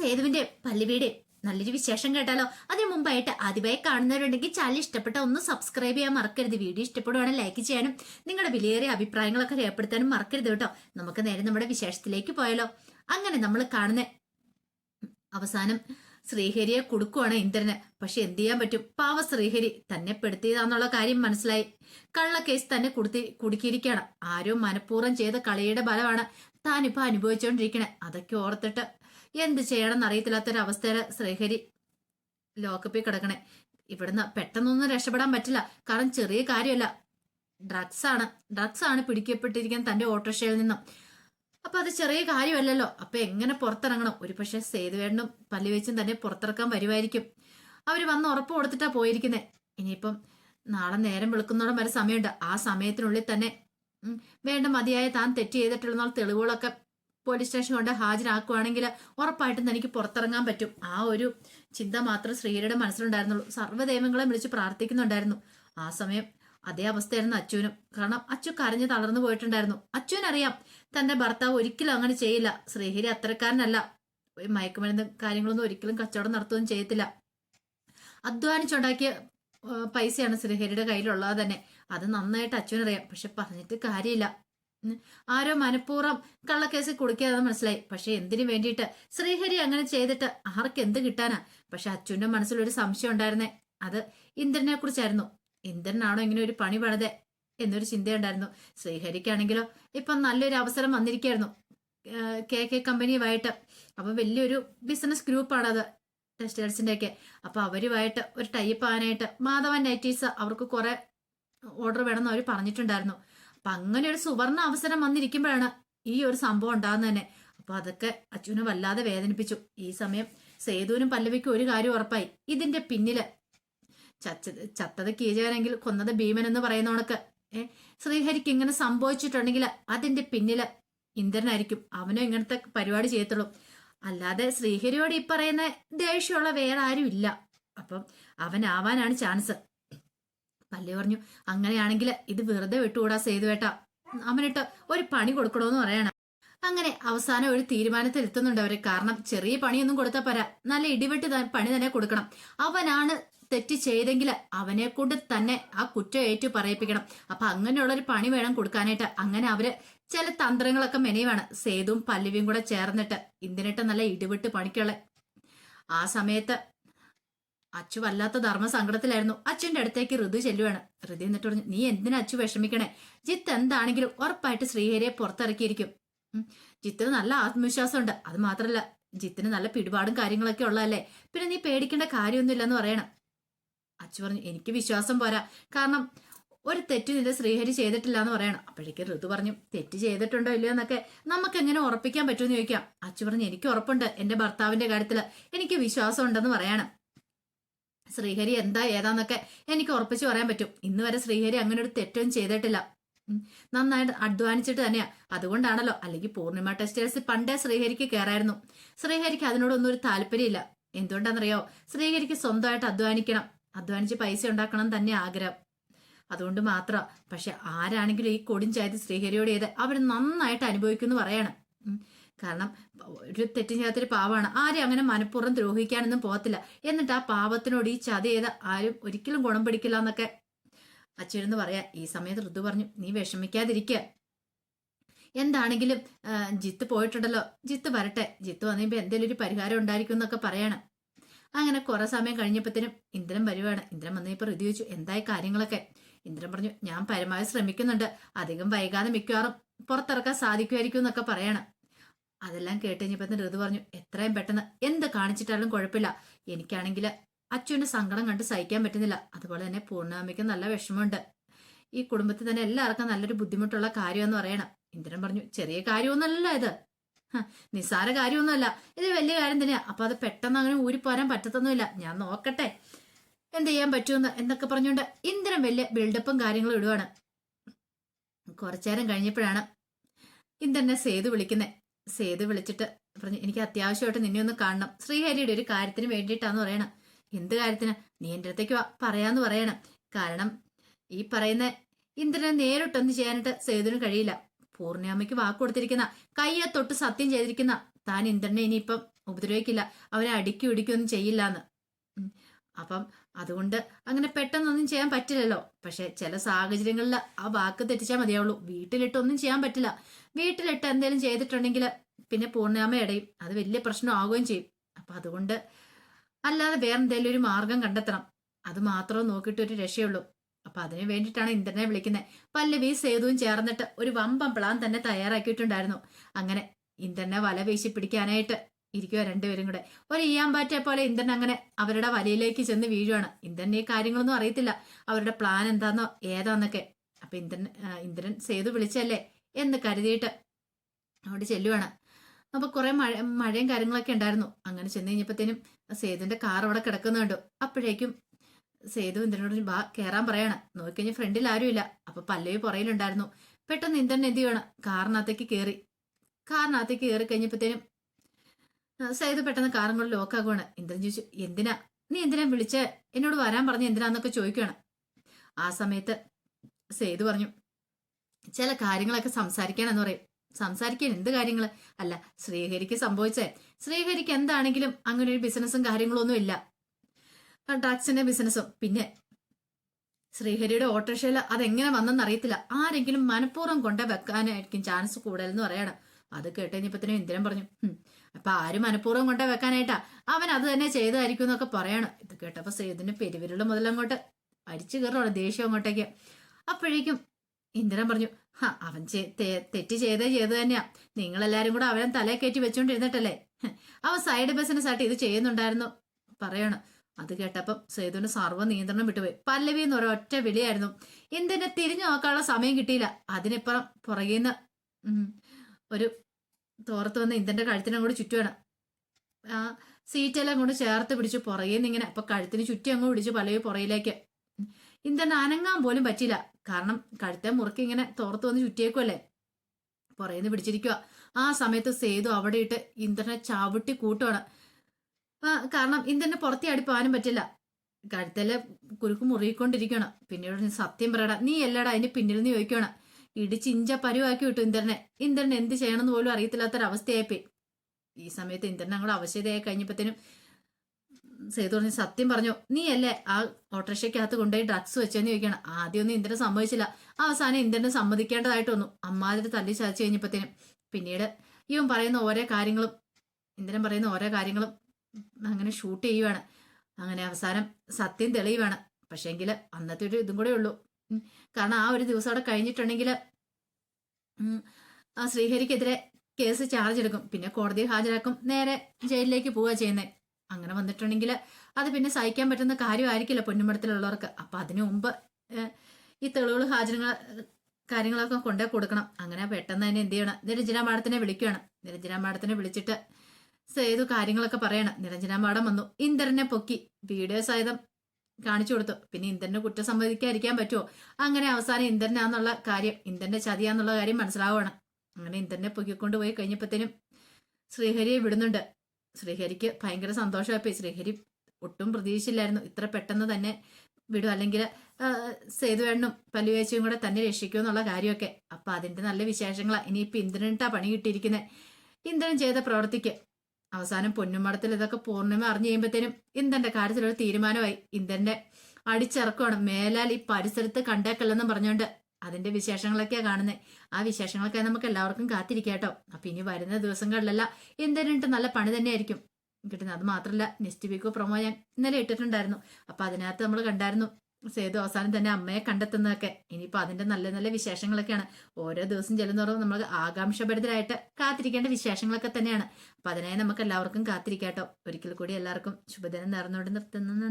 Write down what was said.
സേതുവിന്റെ പല്ലുവീട് നല്ലൊരു വിശേഷം കേട്ടാലോ? അതിനു മുമ്പായിട്ട് ആദ്യമായി കാണുന്നവരുണ്ടെങ്കിൽ ചാനൽ ഇഷ്ടപ്പെട്ട ഒന്ന് സബ്സ്ക്രൈബ് ചെയ്യാൻ മറക്കരുത്. വീഡിയോ ഇഷ്ടപ്പെടുവാണെങ്കിൽ ലൈക്ക് ചെയ്യാനും നിങ്ങളുടെ വിലയേറിയ അഭിപ്രായങ്ങളൊക്കെ രേഖപ്പെടുത്താനും മറക്കരുത് കേട്ടോ. നമുക്ക് നേരെ നമ്മുടെ വിശേഷത്തിലേക്ക് പോയാലോ. അങ്ങനെ നമ്മൾ കാണുന്ന അവസാനം ശ്രീഹരിയെ കൊടുക്കുവാണ് ഇന്ദ്രന്. പക്ഷെ എന്ത് ചെയ്യാൻ പറ്റും? പാവ ശ്രീഹരി തന്നെ പെടുത്തിയതാന്നുള്ള കാര്യം മനസ്സിലായി. കള്ള കേസ് തന്നെ കൊടുത്തി കുടുക്കിയിരിക്കുകയാണ്. ആരോ മനഃപൂർവം ചെയ്ത കളിയുടെ ബലമാണ് താനിപ്പോ അനുഭവിച്ചുകൊണ്ടിരിക്കണേ അതൊക്കെ ഓർത്തിട്ട് എന്ത് ചെയ്യണമെന്ന് അറിയത്തില്ലാത്തൊരവസ്ഥയിൽ ശ്രീഹരി ലോക്കപ്പിൽ കിടക്കണേ. ഇവിടുന്ന് പെട്ടെന്നൊന്നും രക്ഷപ്പെടാൻ പറ്റില്ല. കാരണം ചെറിയ കാര്യമല്ല. ഡ്രഗ്സ് ആണ്. ഡ്രഗ്സ് ആണ് പിടിക്കപ്പെട്ടിരിക്കാൻ തന്റെ ഓട്ടോറിക്ഷയിൽ നിന്നും. അപ്പൊ അത് ചെറിയ കാര്യമല്ലല്ലോ. അപ്പൊ എങ്ങനെ പുറത്തിറങ്ങണം? ഒരു പക്ഷെ സേതുവേടനും പല്ലുവെച്ചും തന്നെ പുറത്തിറക്കാൻ വരുമായിരിക്കും. അവർ വന്ന് ഉറപ്പ് കൊടുത്തിട്ടാ പോയിരിക്കുന്നത് ഇനിയിപ്പം നാളെ നേരം വിളിക്കുന്നോടം വരെ സമയമുണ്ട്. ആ സമയത്തിനുള്ളിൽ തന്നെ വേണ്ട മതിയായ താൻ തെറ്റ് ചെയ്തിട്ടുള്ള തെളിവുകളൊക്കെ പോലീസ് സ്റ്റേഷൻ കൊണ്ട് ഹാജരാക്കുവാണെങ്കിൽ ഉറപ്പായിട്ടും തനിക്ക് പുറത്തിറങ്ങാൻ പറ്റും. ആ ഒരു ചിന്ത മാത്രം ശ്രീരയുടെ മനസ്സിലുണ്ടായിരുന്നുള്ളൂ. സർവദൈവങ്ങളെ വിളിച്ച് പ്രാർത്ഥിക്കുന്നുണ്ടായിരുന്നു. ആ സമയം അതേ അവസ്ഥയായിരുന്നു അച്ചുവിനും കാരണം അച്ചു കരഞ്ഞു തളർന്നു പോയിട്ടുണ്ടായിരുന്നു. അച്ചുവിനറിയാം തന്റെ ഭർത്താവ് ഒരിക്കലും അങ്ങനെ ചെയ്യില്ല. ശ്രീഹരി അത്തരക്കാരനല്ല. മയക്കുമരുന്ന് കാര്യങ്ങളൊന്നും ഒരിക്കലും കച്ചവടം നടത്തുകയും ചെയ്യത്തില്ല. അധ്വാനിച്ചുണ്ടാക്കിയ പൈസയാണ് ശ്രീഹരിയുടെ കയ്യിലുള്ളത് തന്നെ. അത് നന്നായിട്ട് അച്ഛനറിയാം. പക്ഷെ പറഞ്ഞിട്ട് കാര്യമില്ല. ആരോ മനഃപൂർവം കള്ളക്കേസിൽ കൊടുക്കാതെ മനസ്സിലായി. പക്ഷെ എന്തിനു വേണ്ടിയിട്ട്? ശ്രീഹരി അങ്ങനെ ചെയ്തിട്ട് ആർക്ക് എന്ത് കിട്ടാനാ? പക്ഷെ അച്ഛന്റെ മനസ്സിലൊരു സംശയം ഉണ്ടായിരുന്നേ. അത് ഇന്ദ്രനെ കുറിച്ചായിരുന്നു ഇന്ദ്രനാണോ ഇങ്ങനെ ഒരു പണി പണിതെ എന്നൊരു ചിന്തയുണ്ടായിരുന്നു. ശ്രീഹരിക്കാണെങ്കിലോ ഇപ്പം നല്ലൊരു അവസരം വന്നിരിക്കായിരുന്നു. K K കമ്പനിയുമായിട്ട്. അപ്പൊ വലിയൊരു ബിസിനസ് ഗ്രൂപ്പാണത് ടെസ്റ്റേഴ്സിന്റെ ഒക്കെ അപ്പൊ അവരുമായിട്ട് ഒരു ടൈപ്പ് ആവാനായിട്ട് മാധവൻ നൈറ്റീസ് അവർക്ക് കുറേ ഓർഡർ വേണമെന്ന് അവർ പറഞ്ഞിട്ടുണ്ടായിരുന്നു. അപ്പൊ അങ്ങനെ ഒരു സുവർണ അവസരം വന്നിരിക്കുമ്പോഴാണ് ഈ ഒരു സംഭവം ഉണ്ടാകുന്നത് തന്നെ. അപ്പൊ അതൊക്കെ അച്ഛനെ വല്ലാതെ വേദനിപ്പിച്ചു. ഈ സമയം സേതുവിനും പല്ലവിക്കും ഒരു കാര്യം ഉറപ്പായി. ഇതിന്റെ പിന്നിൽ ചച്ചത് ചത്തത് കീചകനെങ്കിൽ കൊന്നത് ഭീമൻ എന്ന് പറയുന്ന കണക്ക്. ഏ ശ്രീഹരിക്ക് ഇങ്ങനെ സംഭവിച്ചിട്ടുണ്ടെങ്കിൽ അതിന്റെ പിന്നിൽ ഇന്ദ്രനായിരിക്കും. അവനും ഇങ്ങനത്തെ പരിപാടി ചെയ്യത്തുള്ളൂ. അല്ലാതെ ശ്രീഹരിയോട് ഈ പറയുന്ന ദേഷ്യമുള്ള വേറെ ആരും ഇല്ല അപ്പം അവനാവാനാണ് ചാൻസ്. പല്ലി പറഞ്ഞു? അങ്ങനെയാണെങ്കിൽ ഇത് വെറുതെ വിട്ടുകൂടാ സേതുവേട്ടാ. അവനിട്ട് ഒരു പണി കൊടുക്കണോന്ന് പറയണം. അങ്ങനെ അവസാനം ഒരു തീരുമാനത്തിൽ എത്തുന്നുണ്ട് അവർ. കാരണം ചെറിയ പണിയൊന്നും കൊടുത്താൽ പോരാ. നല്ല ഇടിവെട്ട് പണി തന്നെ കൊടുക്കണം. അവനാണ് തെറ്റ് ചെയ്തെങ്കിൽ അവനെ കൊണ്ട് തന്നെ ആ കുറ്റം ഏറ്റു പറയിപ്പിക്കണം. അപ്പൊ അങ്ങനെയുള്ള ഒരു പണി വേണം കൊടുക്കാനായിട്ട്. അങ്ങനെ അവർ ചില തന്ത്രങ്ങളൊക്കെ മെനയുവാണ്. സേതുവും പല്ലവിയും കൂടെ ചേർന്നിട്ട് ഇന്ത്യനിട്ട് നല്ല ഇടിവിട്ട് പണിക്കുള്ള ആ സമയത്ത് അച്ചു വല്ലാത്ത ധർമ്മ സങ്കടത്തിലായിരുന്നു അച്ഛന്റെ അടുത്തേക്ക് ഋതു ചെല്ലുവാണ്. ഋതു എന്നിട്ട് പറഞ്ഞു നീ എന്തിനാ അച്ചു വിഷമിക്കണേ? ജിത്ത് എന്താണെങ്കിലും ഉറപ്പായിട്ട് ശ്രീഹരിയെ പുറത്തിറക്കിയിരിക്കും. ജിത്തിന് നല്ല ആത്മവിശ്വാസമുണ്ട്. അത് മാത്രല്ല ജിത്തിന് നല്ല പിടിപാടും കാര്യങ്ങളൊക്കെ ഉള്ളതല്ലേ? പിന്നെ നീ പേടിക്കേണ്ട കാര്യമൊന്നുമില്ലെന്ന് പറയണം. അച്ചു പറഞ്ഞു എനിക്ക് വിശ്വാസം പോരാ. കാരണം ഒരു തെറ്റ് നിന്റെ ശ്രീഹരി ചെയ്തിട്ടില്ല എന്ന് പറയണം. അപ്പോഴേക്ക് ഋതു പറഞ്ഞു തെറ്റ് ചെയ്തിട്ടുണ്ടോ ഇല്ലയോ എന്നൊക്കെ നമുക്ക് എങ്ങനെ ഉറപ്പിക്കാൻ പറ്റുമെന്ന് ചോദിക്കാം. അച്ചു പറഞ്ഞു എനിക്ക് ഉറപ്പുണ്ട് എന്റെ ഭർത്താവിന്റെ കാര്യത്തിൽ എനിക്ക് വിശ്വാസം ഉണ്ടെന്ന് പറയണം. ശ്രീഹരി എന്താ ഏതാന്നൊക്കെ എനിക്ക് ഉറപ്പിച്ച് പറയാൻ പറ്റും. ഇന്ന് വരെ ശ്രീഹരി അങ്ങനെ ഒരു തെറ്റൊന്നും ചെയ്തിട്ടില്ല. നന്നായിട്ട് അധ്വാനിച്ചിട്ട് തന്നെയാ. അതുകൊണ്ടാണല്ലോ. അല്ലെങ്കിൽ പൂർണിമ ടെസ്റ്റേഴ്സ് പണ്ടേ ശ്രീഹരിക്ക് കയറായിരുന്നു ശ്രീഹരിക്ക് അതിനോടൊന്നും ഒരു താല്പര്യമില്ല. എന്തുകൊണ്ടാണെന്നറിയോ ശ്രീഹരിക്ക് സ്വന്തമായിട്ട് അധ്വാനിക്കണം. അധ്വാനിച്ച് പൈസ ഉണ്ടാക്കണം തന്നെ ആഗ്രഹം. അതുകൊണ്ട് മാത്രം. പക്ഷെ ആരാണെങ്കിലും ഈ കൊടിഞ്ചായത് ശ്രീഹരിയോട് ചെയ്ത് അവർ നന്നായിട്ട് അനുഭവിക്കുന്നു പറയണം. കാരണം ഒരു തെറ്റും ചെയ്യാത്തൊരു പാവമാണ് ആരും അങ്ങനെ മനഃപൂർവം ദ്രോഹിക്കാനൊന്നും പോകത്തില്ല. എന്നിട്ട് ആ പാവത്തിനോട് ഈ ചതി ചെയ്ത് ആരും ഒരിക്കലും ഗുണം പിടിക്കില്ല എന്നൊക്കെ അച്ഛനെന്ന് പറയാ. ഈ സമയത്ത് ഋതു പറഞ്ഞു നീ വിഷമിക്കാതിരിക്കുക എന്താണെങ്കിലും ജിത്ത് പോയിട്ടുണ്ടല്ലോ. ജിത്ത് വരട്ടെ. ജിത്ത് വന്നിപ്പോ എന്തെങ്കിലും ഒരു പരിഹാരം ഉണ്ടായിരിക്കും എന്നൊക്കെ പറയണം. അങ്ങനെ കുറെ സമയം കഴിഞ്ഞപ്പോഴത്തേനും ഇന്ദ്രൻ വരുവാണ്. ഇന്ദ്രൻ വന്നപ്പോൾ ഋതു ചോദിച്ചു എന്തായി കാര്യങ്ങളൊക്കെ? ഇന്ദ്രൻ പറഞ്ഞു ഞാൻ പരമാവധി ശ്രമിക്കുന്നുണ്ട്. അധികം വൈകാതെ മിക്കവാറും പുറത്തിറക്കാൻ സാധിക്കുമായിരിക്കും എന്നൊക്കെ പറയണം. അതെല്ലാം കേട്ട് കഴിഞ്ഞപ്പോ ഋതു പറഞ്ഞു? എത്രയും പെട്ടെന്ന് എന്ത് കാണിച്ചിട്ടാലും കുഴപ്പമില്ല. എനിക്കാണെങ്കിൽ അച്ഛന്റെ സങ്കടം കണ്ട് സഹിക്കാൻ പറ്റുന്നില്ല. അതുപോലെ തന്നെ പൂർണാമിക്ക് നല്ല വിഷമമുണ്ട്. ഈ കുടുംബത്തിൽ തന്നെ എല്ലാവർക്കും നല്ലൊരു ബുദ്ധിമുട്ടുള്ള കാര്യമെന്ന് പറയണം. ഇന്ദ്രൻ പറഞ്ഞു ചെറിയ കാര്യമൊന്നുമല്ല ഇത്. നിസ്സാര കാര്യമൊന്നുമല്ല. ഇത് വലിയ കാര്യം തന്നെയാ. അപ്പൊ അത് പെട്ടെന്ന് അങ്ങനെ ഊരിപ്പോരാൻ പറ്റത്തൊന്നുമില്ല. ഞാൻ നോക്കട്ടെ. എന്ത് ചെയ്യാൻ പറ്റുമെന്ന് എന്നൊക്കെ പറഞ്ഞുകൊണ്ട് ഇന്ദ്രൻ വലിയ ബിൽഡപ്പും കാര്യങ്ങളും ഇടുവാണ്. കുറച്ചേരം കഴിഞ്ഞപ്പോഴാണ് ഇന്ദ്രനെ സേതു വിളിക്കുന്നത് സേതു വിളിച്ചിട്ട് പറഞ്ഞു എനിക്ക് അത്യാവശ്യമായിട്ട് നിന്നെ ഒന്ന് കാണണം. ശ്രീഹരിയുടെ ഒരു കാര്യത്തിന് വേണ്ടിയിട്ടാന്ന് പറയണം. എന്ത് കാര്യത്തിന്? നീ എന്റെ അടുത്തേക്ക് പറയാന്ന് പറയണം. കാരണം ഈ പറയുന്ന ഇന്ദ്രനെ നേരിട്ടൊന്നും ചെയ്യാനായിട്ട് സേതുവിന് കഴിയില്ല. പൂർണിയമ്മയ്ക്ക് വാക്ക് കൊടുത്തിരിക്കുന്ന കയ്യെ തൊട്ട് സത്യം ചെയ്തിരിക്കുന്ന താൻ ഇന്ദ്രനെ ഇനിയിപ്പം ഉപദ്രവിക്കില്ല. അവനെ അടിക്കും ഇടിക്കൊന്നും ചെയ്യില്ല എന്ന് അപ്പം അതുകൊണ്ട് അങ്ങനെ പെട്ടെന്നൊന്നും ചെയ്യാൻ പറ്റില്ലല്ലോ. പക്ഷെ ചില സാഹചര്യങ്ങളിൽ ആ വാക്ക് തെറ്റിച്ചാൽ മതിയാവുള്ളൂ. വീട്ടിലിട്ടൊന്നും ചെയ്യാൻ പറ്റില്ല. വീട്ടിലിട്ട് എന്തെങ്കിലും ചെയ്തിട്ടുണ്ടെങ്കിൽ പിന്നെ പൂർണാമ ഇടയും അത് വലിയ പ്രശ്നമാവുകയും ചെയ്യും. അപ്പൊ അതുകൊണ്ട് അല്ലാതെ വേറെ എന്തെങ്കിലും ഒരു മാർഗം കണ്ടെത്തണം. അത് മാത്രം നോക്കിയിട്ട് ഒരു രക്ഷയുള്ളൂ. അപ്പൊ അതിനു വേണ്ടിയിട്ടാണ് ഇന്ദ്രനെ വിളിക്കുന്നത്. പല്ലവി സേതുവും ചേർന്നിട്ട് ഒരു വമ്പം പ്ലാൻ തന്നെ തയ്യാറാക്കിയിട്ടുണ്ടായിരുന്നു. അങ്ങനെ ഇന്ദ്രനെ വല വീശി പിടിക്കാനായിട്ട് ഇരിക്കുക രണ്ടുപേരും കൂടെ. ഒരു ഈയാമ്പാറ്റെ പോലെ ഇന്ദ്രൻ അങ്ങനെ അവരുടെ വലയിലേക്ക് ചെന്ന് വീഴുവാണ്. ഇന്ദ്രൻ ഈ കാര്യങ്ങളൊന്നും അറിയത്തില്ല. അവരുടെ പ്ലാൻ എന്താന്നോ ഏതാന്നൊക്കെ. അപ്പൊ ഇന്ദ്രൻ ഇന്ദ്രൻ സേതു വിളിച്ചല്ലേ എന്ന് കരുതിയിട്ട് അവിടെ ചെല്ലുവാണ്. അപ്പൊ കുറെ മഴ മഴയും കാര്യങ്ങളൊക്കെ ഉണ്ടായിരുന്നു. അങ്ങനെ ചെന്ന് കഴിഞ്ഞപ്പോഴത്തേനും സേതുവിന്റെ കാർ അവിടെ കിടക്കുന്നുണ്ട് അപ്പോഴേക്കും സേതു ഇന്ദ്രനോട് ബാ കയറാൻ പറയാണ്. നോക്കിക്കഴിഞ്ഞാൽ ഫ്രണ്ടിൽ ആരുമില്ല. അപ്പൊ പല്ലവി പുറയിലുണ്ടായിരുന്നു. പെട്ടെന്ന് ഇന്ദ്രൻ എന്ത് ചെയ്യണം കാറിനകത്തേക്ക് കയറി കാറിനകത്തേക്ക് കയറി കഴിഞ്ഞപ്പോഴത്തേനും സേതു പെട്ടെന്ന് കാറും കൊണ്ട് ലോക്കാകുവാണ്. ഇന്ദ്രൻ ചോദിച്ചു എന്തിനാ? നീ എന്തിനാ വിളിച്ച? എന്നോട് വരാൻ പറഞ്ഞ് എന്തിനാന്നൊക്കെ ചോദിക്കുകയാണ് ആ സമയത്ത് സേതു പറഞ്ഞു ചില കാര്യങ്ങളൊക്കെ സംസാരിക്കാനെന്ന് പറയും. സംസാരിക്കാൻ എന്ത് കാര്യങ്ങൾ അല്ല ശ്രീഹരിക്ക് സംഭവിച്ചേ. ശ്രീഹരിക്ക് എന്താണെങ്കിലും അങ്ങനെ ഒരു ബിസിനസ്സും കാര്യങ്ങളൊന്നും ഇല്ല. ഡ്രഗ്സിന്റെ ബിസിനസ്സും. പിന്നെ ശ്രീഹരിയുടെ ഓട്ടോറിക്ഷയിൽ അതെങ്ങനെ വന്നെന്ന് അറിയത്തില്ല ആരെങ്കിലും മനഃപൂർവം കൊണ്ടുവെക്കാനായിരിക്കും ചാൻസ് കൂടുതലെന്ന് പറയണം. അത് കേട്ട് കഴിഞ്ഞപ്പത്തിനും ഇന്ദ്രൻ പറഞ്ഞു "ഹും, അപ്പൊ ആരും മനഃപൂർവം കൊണ്ടേ വെക്കാനായിട്ടാ. അവൻ അത് തന്നെ ചെയ്തായിരിക്കും എന്നൊക്കെ പറയണം. ഇത് കേട്ടപ്പോ സേതുവിന്റെ പെരുവിരൽ മുതലങ്ങോട്ട് അരിച്ചു കയറണം ദേഷ്യം അങ്ങോട്ടേക്ക്. അപ്പോഴേക്കും ഇന്ദ്രൻ പറഞ്ഞു അവൻ തെറ്റ് ചെയ്തേ ചെയ്തു തന്നെയാ. നിങ്ങളെല്ലാരും കൂടെ അവനെ തലയെ കയറ്റി വെച്ചോണ്ടിരുന്നിട്ടല്ലേ? അവൻ സൈഡ് ബിസിനസ് ആയിട്ട് ഇത് ചെയ്യുന്നുണ്ടായിരുന്നു പറയണം. അത് കേട്ടപ്പം സേതുവിന് സർവ നിയന്ത്രണം വിട്ടുപോയി. പല്ലവി എന്ന് ഒറ്റ വിളിയായിരുന്നു. എന്തിനെ തിരിഞ്ഞു നോക്കാനുള്ള സമയം കിട്ടിയില്ല. അതിനിപ്പുറം പുറകേന്ന് ഉം, ഒരു തോർത്ത് വന്ന് ഇന്ദന്റെ കഴുത്തിനെ കൂടി ചുറ്റുവാണ് ആ സീറ്റെല്ലാം കൊണ്ട് ചേർത്ത് പിടിച്ചു നിന്ന് ഇങ്ങനെ അപ്പൊ കഴുത്തിന് ചുറ്റി അങ്ങ് പിടിച്ച് പലയ പുറയിലേക്ക്. ഇന്ദൻ അനങ്ങാൻ പോലും പറ്റില്ല കാരണം കഴുത്തെ മുറുക്കി ഇങ്ങനെ തോർത്ത് വന്ന് ചുറ്റിയേക്കുമല്ലേ പുറയുന്ന് പിടിച്ചിരിക്കുക ആ സമയത്ത് സേതു അവിടെ ഇട്ട് ഇന്ദ്രനെ ചവിട്ടി കൂട്ടുവാണ്. കാരണം ഇന്ദ്രനെ പുറത്തി അടിപ്പാനും പറ്റില്ല. കഴുത്തൽ കുരുക്ക് മുറുകിക്കൊണ്ടിരിക്കുകയാണ് പിന്നീട് സത്യം പറയടാ നീ അല്ലടാ അതിന് പിന്നിൽ നിന്ന് ചോദിക്കുകയാണ് ഇടിച്ചിഞ്ച പരുവാക്കി വിട്ടു ഇന്ദ്രനെ. ഇന്ദ്രൻ എന്ത് ചെയ്യണമെന്ന് പോലും അറിയത്തില്ലാത്തൊരവസ്ഥയായിപ്പോയി. ഈ സമയത്ത് ഇന്ദ്രൻ അങ്ങോട്ട് അവശതയായി കഴിഞ്ഞപ്പോഴത്തേനും സേതു പറഞ്ഞു സത്യം പറഞ്ഞു നീ അല്ലേ ആ ഓട്ടോറിക്ഷയ്ക്കകത്ത് കൊണ്ടുപോയി ഡ്രഗ്സ് വെച്ചെന്ന് ചോദിക്കണം ആദ്യമൊന്നും ഇന്ദ്രൻ സമ്മതിച്ചില്ല. അവസാനം ഇന്ദ്രനെ സമ്മതിക്കേണ്ടതായിട്ട് വന്നു. അമ്മാതിരി തല്ലി ചതച്ച് കഴിഞ്ഞപ്പോഴത്തേനും പിന്നീട് ഇവൻ പറയുന്ന ഓരോ കാര്യങ്ങളും ഇന്ദ്രൻ പറയുന്ന ഓരോ കാര്യങ്ങളും അങ്ങനെ ഷൂട്ട് ചെയ്യുവാണ്. അങ്ങനെ അവസാനം സത്യം തെളിയുവാണ്. പക്ഷേങ്കിൽ അന്നത്തെ ഒരു ഇതും കൂടെ ഉള്ളൂ. കാരണം ആ ഒരു ദിവസം അവിടെ കഴിഞ്ഞിട്ടുണ്ടെങ്കിൽ ആ ശ്രീഹരിക്കെതിരെ കേസ് ചാർജ് എടുക്കും. പിന്നെ കോടതിയിൽ ഹാജരാക്കും. നേരെ ജയിലിലേക്ക് പോവുക ചെയ്യുന്നത് അങ്ങനെ വന്നിട്ടുണ്ടെങ്കിൽ അത് പിന്നെ സഹിക്കാൻ പറ്റുന്ന കാര്യമായിരിക്കില്ല പൊന്നുമടത്തിലുള്ളവർക്ക് അപ്പൊ അതിനു മുമ്പ് ഈ തെളിവുകൾ ഹാജരങ്ങൾ കാര്യങ്ങളൊക്കെ കൊണ്ടേ കൊടുക്കണം. അങ്ങനെ പെട്ടെന്ന് തന്നെ എന്ത് ചെയ്യണം? നിരഞ്ജന മാഡത്തിനെ വിളിക്കുകയാണ്. നിരഞ്ജന മാഡത്തിനെ വിളിച്ചിട്ട് സേതു കാര്യങ്ങളൊക്കെ പറയണം. നിരഞ്ജന മാഡം വന്നു. ഇന്ദ്രനെ പൊക്കി. വീഡിയോ സഹിതം കാണിച്ചു കൊടുത്തു. പിന്നെ ഇന്ദ്രന്റെ കുറ്റം സമ്മതിക്കാതിരിക്കാൻ പറ്റുമോ? അങ്ങനെ അവസാനം ഇന്ദ്രനാന്നുള്ള കാര്യം ഇന്ദ്രന്റെ ചതിയാന്നുള്ള കാര്യം മനസ്സിലാവുകയാണ്. അങ്ങനെ ഇന്ദ്രനെ പൊക്കിക്കൊണ്ട് പോയി കഴിഞ്ഞപ്പോഴത്തേനും ശ്രീഹരിയെ വിടുന്നുണ്ട്. ശ്രീഹരിക്ക് ഭയങ്കര സന്തോഷമായിപ്പോയി. ശ്രീഹരി ഒട്ടും പ്രതീക്ഷിച്ചില്ലായിരുന്നു. ഇത്ര പെട്ടെന്ന് തന്നെ വിടും. അല്ലെങ്കിൽ സേതുവേണ്ണും പല്ലുവേച്ചയും കൂടെ തന്നെ രക്ഷിക്കും എന്നുള്ള കാര്യമൊക്കെ. അപ്പൊ അതിന്റെ നല്ല വിശേഷങ്ങളാണ് ഇനിയിപ്പൊ ഇന്ദ്രനിട്ടാ പണി കിട്ടിയിരിക്കുന്നത് ഇന്ദ്രൻ ചെയ്ത പ്രവൃത്തിക്ക് അവസാനം പൊന്നുമടത്തിൽ ഇതൊക്കെ പൂർണിമ അറിഞ്ഞു കഴിയുമ്പോഴത്തേനും ഇന്ദന്റെ കാര്യത്തിലൊരു തീരുമാനമായി. ഇന്ദന്റെ അടിച്ചിറക്കുവാണ്. മേലാൽ ഈ പരിസരത്ത് കണ്ടേക്കല്ലെന്നും പറഞ്ഞുകൊണ്ട് അതിന്റെ വിശേഷങ്ങളൊക്കെയാ കാണുന്നത് ആ വിശേഷങ്ങളൊക്കെ നമുക്ക് എല്ലാവർക്കും കാത്തിരിക്കാട്ടോ അപ്പൊ ഇനി വരുന്ന ദിവസങ്ങളിലെല്ലാം ഇന്ദനിട്ട് നല്ല പണി തന്നെയായിരിക്കും. കിട്ടുന്നത് അത് മാത്രമല്ല നെക്സ്റ്റ് വീക്കോ പ്രൊമോ ഞാൻ ഇന്നലെ ഇട്ടിട്ടുണ്ടായിരുന്നു. അപ്പൊ അതിനകത്ത് നമ്മൾ കണ്ടായിരുന്നു സേതു അവസാനം തന്നെ അമ്മയെ കണ്ടെത്തുന്നതൊക്കെ. ഇനിയിപ്പോ അതിന്റെ നല്ല നല്ല വിശേഷങ്ങളൊക്കെയാണ്. ഓരോ ദിവസം ചെല്ലുന്നതോറും നമ്മൾ ആകാംക്ഷഭരിതരായിട്ട് കാത്തിരിക്കേണ്ട വിശേഷങ്ങളൊക്കെ തന്നെയാണ്. അപ്പൊ അതിനായി നമുക്ക് എല്ലാവർക്കും കാത്തിരിക്കാട്ടോ. ഒരിക്കൽ കൂടി എല്ലാവർക്കും ശുഭദിനം നേർന്നുകൊണ്ട് നിർത്തുന്നു.